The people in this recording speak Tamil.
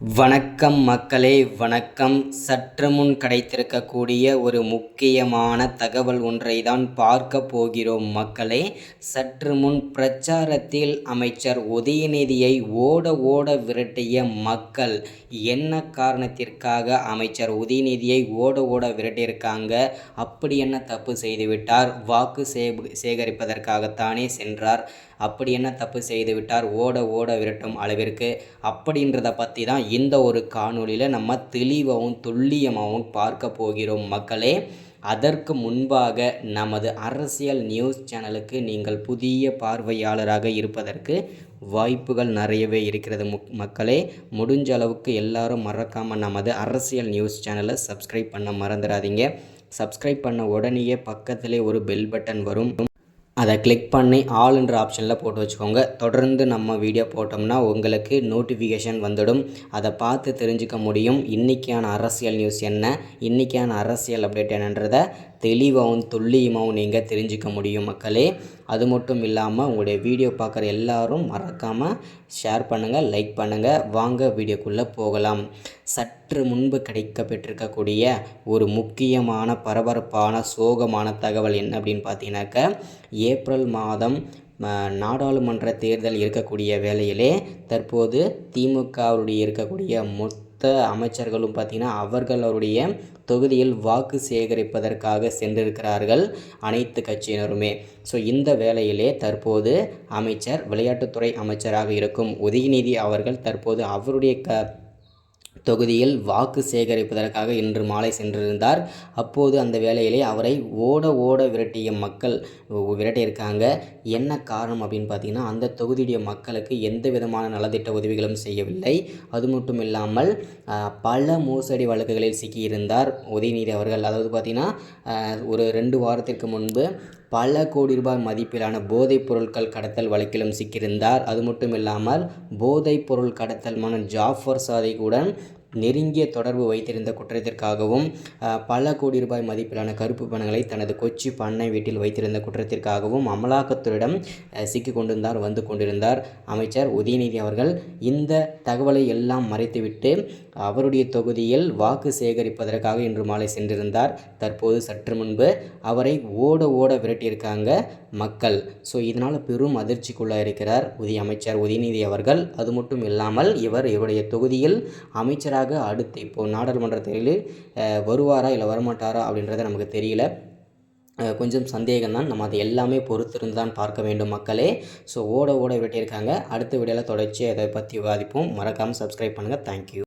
வணக்கம் மக்களே வணக்கம். சற்று முன் கிடைத்திருக்கக்கூடிய ஒரு முக்கியமான தகவல் ஒன்றை தான் பார்க்க போகிறோம் மக்களே. சற்று முன் பிரச்சாரத்தில் அமைச்சர் உதயநிதியை ஓட ஓட விரட்டிய மக்கள் என்ன காரணத்திற்காக அமைச்சர் உதயநிதியை ஓட ஓட விரட்டியிருக்காங்க? அப்படி என்ன தப்பு செய்துவிட்டார்? வாக்கு சே சேகரிப்பதற்காகத்தானே சென்றார்? அப்படி என்ன தப்பு செய்துவிட்டார் ஓட ஓட விரட்டும் அளவிற்கு. அப்படின்றத பற்றி தான் இந்த ஒரு காணொளியில் நம்ம தெளிவாகவும் துல்லியமாகவும் பார்க்க போகிறோம். மக்களே அதற்கு முன்பாக நமது அரசியல் நியூஸ் சேனலுக்கு நீங்கள் புதிய பார்வையாளராக இருப்பதற்கு வாய்ப்புகள் நிறையவே இருக்கிறது முக் மக்களே. முடிஞ்ச அளவுக்கு எல்லாரும் மறக்காமல் நமது அரசியல் நியூஸ் சேனலை சப்ஸ்கிரைப் பண்ண மறந்துடாதீங்க. சப்ஸ்கிரைப் பண்ண உடனேயே பக்கத்திலே ஒரு பெல் பட்டன் வரும். அதை கிளிக் பண்ணி ஆல்ன்ற ஆப்ஷனில் போட்டு வச்சுக்கோங்க. தொடர்ந்து நம்ம வீடியோ போட்டோம்னா உங்களுக்கு நோட்டிஃபிகேஷன் வந்துடும். அதை பார்த்து தெரிஞ்சுக்க முடியும். இன்றைக்கான அரசியல் நியூஸ் என்ன? இன்றைக்கான அரசியல் அப்டேட் என்னன்றதை தெளிவாகவும் துல்லியமாகவும் நீங்கள் தெரிஞ்சுக்க முடியும் மக்களே. அது மட்டும் இல்லாமல் உங்களுடைய வீடியோ பார்க்குற எல்லாரும் மறக்காமல் ஷேர் பண்ணுங்கள் லைக் பண்ணுங்கள் வாங்க வீடியோக்குள்ளே போகலாம். சற்று முன்பு கிடைக்கப்பெற்றிருக்கக்கூடிய ஒரு முக்கியமான பரபரப்பான சோகமான தகவல் என்ன அப்படின்னு பார்த்தீங்கன்னாக்க ஏப்ரல் மாதம் நாடாளுமன்ற தேர்தல் இருக்கக்கூடிய வேளையிலே தற்போது திமுகவுடைய இருக்கக்கூடிய மொத்த அமைச்சர்களும் பார்த்திங்கன்னா அவர்களுடைய தொகுதியில் வாக்கு சேகரிப்பதற்காக சென்றிருக்கிறார்கள் அனைத்து கட்சியினருமே. ஸோ இந்த வேளையிலே தற்போது அமைச்சர் விளையாட்டுத்துறை அமைச்சராக இருக்கும் உதயநிதி அவர்கள் தற்போது அவருடைய க தொகுதியில் வாக்கு சேகரிப்பதற்காக இன்று மாலை சென்றிருந்தார். அப்போது அந்த வேலையிலே அவரை ஓட ஓட விரட்டிய மக்கள் விரட்டியிருக்காங்க. என்ன காரணம் அப்படின்னு பார்த்தீங்கன்னா அந்த தொகுதியுடைய மக்களுக்கு எந்த விதமான நலத்திட்ட உதவிகளும் செய்யவில்லை. அது மட்டும் இல்லாமல் பல மோசடி வழக்குகளில் சிக்கியிருந்தார் உதயநிதி அவர்கள். அதாவது பார்த்திங்கன்னா ஒரு ரெண்டு வாரத்திற்கு முன்பு பல கோடி ரூபாய் மதிப்பிலான போதைப் பொருட்கள் கடத்தல் வழக்கிலும் சிக்கியிருந்தார். அது மட்டும் இல்லாமல் போதைப் பொருள் கடத்தல் மன்னன் ஜாஃபர் சாதிக்குடன் நெருங்கிய தொடர்பு வைத்திருந்த குற்றத்திற்காகவும் பல கோடி ரூபாய் மதிப்பிலான கருப்பு பணங்களை தனது கொச்சி பண்ணை வீட்டில் வைத்திருந்த குற்றத்திற்காகவும் அமலாக்கத்துறையிடம் சிக்கி கொண்டிருந்தார் வந்து கொண்டிருந்தார். அமைச்சர் உதயநிதி அவர்கள் இந்த தகவலை எல்லாம் மறைத்துவிட்டு அவருடைய தொகுதியில் வாக்கு சேகரிப்பதற்காக இன்று மாலை சென்றிருந்தார். தற்போது சற்று முன்பு அவரை ஓட ஓட விரட்டியிருக்காங்க மக்கள். ஸோ இதனால் பெரும் அதிர்ச்சிக்குள்ளாக இருக்கிறார் உதய அமைச்சர் உதயநிதி அவர்கள். அது மட்டும் இல்லாமல் இவர் இவருடைய தொகுதியில் அமைச்சராக நேராக அடுத்து இப்போது நாடாளுமன்ற தேர்தலில் வருவாரா இல்லை வரமாட்டாரா அப்படின்றத நமக்கு தெரியல. கொஞ்சம் சந்தேகம் தான் நம்ம அதை எல்லாமே பொறுத்திருந்து தான் பார்க்க வேண்டும் மக்களே. ஸோ ஓட ஓட விட்டிருக்காங்க அடுத்த வீடியோவில் தொடர்ச்சி அதை பற்றி விவாதிப்போம். மறக்காமல் சப்ஸ்கிரைப் பண்ணுங்கள் தேங்க்யூ